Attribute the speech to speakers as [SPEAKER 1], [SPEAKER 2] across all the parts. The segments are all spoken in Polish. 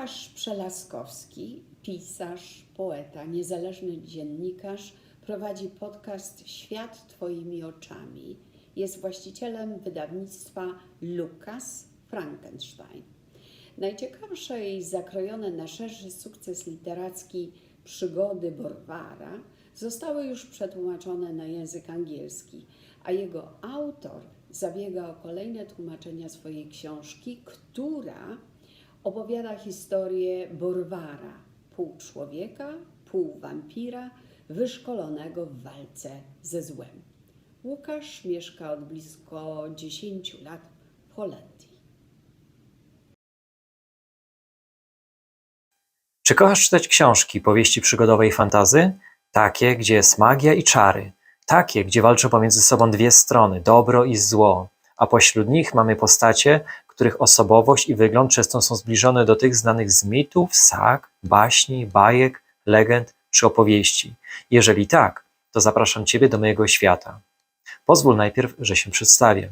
[SPEAKER 1] Łukasz Przelaskowski, pisarz, poeta, niezależny dziennikarz, prowadzi podcast Świat Twoimi oczami. Jest właścicielem wydawnictwa Lukas Frankenstein. Najciekawsze i zakrojone na szerszy sukces literacki przygody Borwara zostały już przetłumaczone na język angielski, a jego autor zabiega o kolejne tłumaczenia swojej książki, która opowiada historię Borwara, pół człowieka, pół wampira, wyszkolonego w walce ze złem. Łukasz mieszka od blisko 10 lat w Holandii.
[SPEAKER 2] Czy kochasz czytać książki, powieści przygodowe i fantazy? Takie, gdzie jest magia i czary. Takie, gdzie walczą pomiędzy sobą dwie strony, dobro i zło. A pośród nich mamy postacie, których osobowość i wygląd często są zbliżone do tych znanych z mitów, sag, baśni, bajek, legend czy opowieści. Jeżeli tak, to zapraszam Ciebie do mojego świata. Pozwól najpierw, że się przedstawię.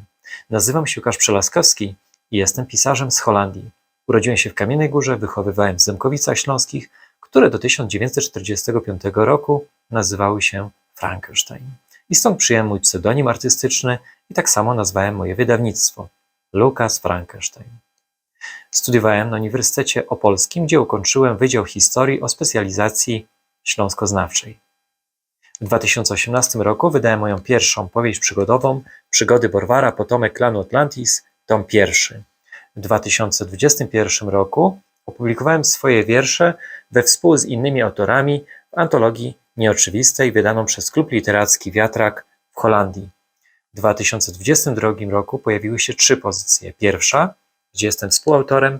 [SPEAKER 2] Nazywam się Łukasz Przelaskowski i jestem pisarzem z Holandii. Urodziłem się w Kamiennej Górze, wychowywałem w Zemkowicach Śląskich, które do 1945 roku nazywały się Frankenstein. I stąd przyjąłem mój pseudonim artystyczny i tak samo nazwałem moje wydawnictwo Lukas Frankenstein. Studiowałem na Uniwersytecie Opolskim, gdzie ukończyłem Wydział Historii o specjalizacji śląskoznawczej. W 2018 roku wydałem moją pierwszą powieść przygodową Przygody Borwara, potomek klanu Atlantis, tom pierwszy. W 2021 roku opublikowałem swoje wiersze we współ z innymi autorami w antologii nieoczywistej wydaną przez klub literacki Wiatrak w Holandii. W 2022 roku pojawiły się trzy pozycje. Pierwsza, gdzie jestem współautorem,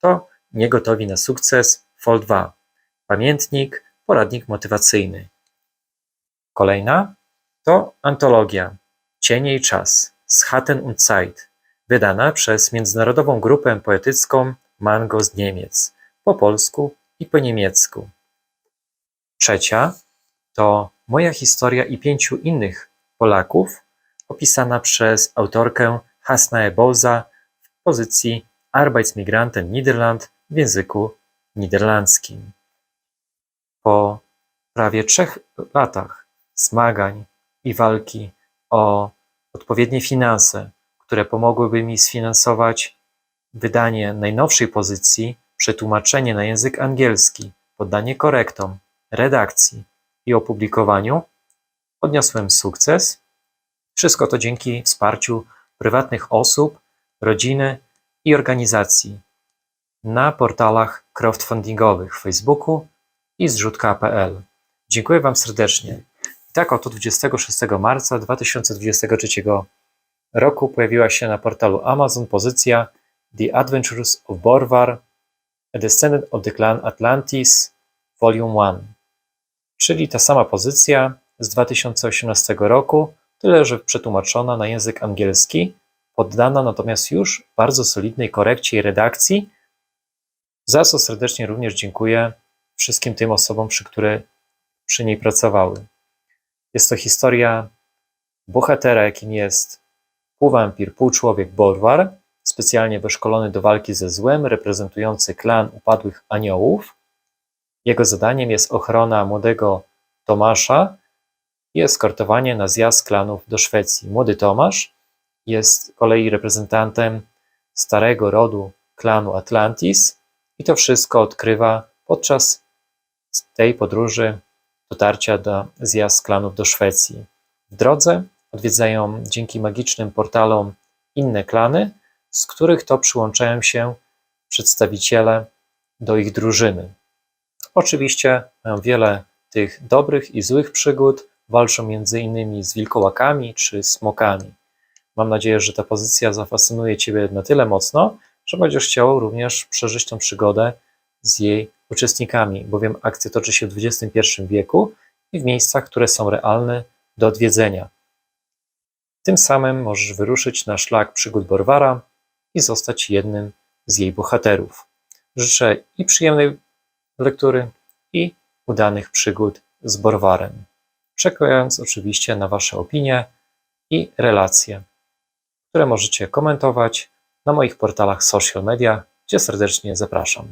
[SPEAKER 2] to Niegotowi na sukces Fol 2. Pamiętnik, poradnik motywacyjny. Kolejna to antologia Cienie i czas Schatten und Zeit, wydana przez międzynarodową grupę poetycką Mango z Niemiec, po polsku i po niemiecku. Trzecia to moja historia i pięciu innych Polaków, opisana przez autorkę Hasnae Boza w pozycji Arbeitsmigranten Niederland w języku niderlandzkim. Po prawie trzech latach zmagań i walki o odpowiednie finanse, które pomogłyby mi sfinansować wydanie najnowszej pozycji, przetłumaczenie na język angielski, poddanie korektom, redakcji i opublikowaniu, odniosłem sukces. Wszystko to dzięki wsparciu prywatnych osób, rodziny i organizacji na portalach crowdfundingowych Facebooku i zrzutka.pl. Dziękuję Wam serdecznie. I tak oto 26 marca 2023 roku pojawiła się na portalu Amazon pozycja The Adventures of Borvar, A Descendant of the Clan Atlantis, Volume 1, czyli ta sama pozycja z 2018 roku, tyle że przetłumaczona na język angielski, poddana natomiast już bardzo solidnej korekcie i redakcji, za co serdecznie również dziękuję wszystkim tym osobom, przy które przy niej pracowały. Jest to historia bohatera, jakim jest półwampir, półczłowiek Borwar, specjalnie wyszkolony do walki ze złem, reprezentujący klan upadłych aniołów. Jego zadaniem jest ochrona młodego Tomasza i eskortowanie na zjazd klanów do Szwecji. Młody Tomasz jest z kolei reprezentantem starego rodu klanu Atlantis i to wszystko odkrywa podczas tej podróży dotarcia do zjazd klanów do Szwecji. W drodze odwiedzają dzięki magicznym portalom inne klany, z których to przyłączają się przedstawiciele do ich drużyny. Oczywiście mają wiele tych dobrych i złych przygód, walczą innymi z wilkołakami czy smokami. Mam nadzieję, że ta pozycja zafascynuje Ciebie na tyle mocno, że będziesz chciał również przeżyć tę przygodę z jej uczestnikami, bowiem akcja toczy się w XXI wieku i w miejscach, które są realne do odwiedzenia. Tym samym możesz wyruszyć na szlak przygód Borwara i zostać jednym z jej bohaterów. Życzę i przyjemnej lektury, i udanych przygód z Borwarem, czekając oczywiście na Wasze opinie i relacje, które możecie komentować na moich portalach social media, gdzie serdecznie zapraszam.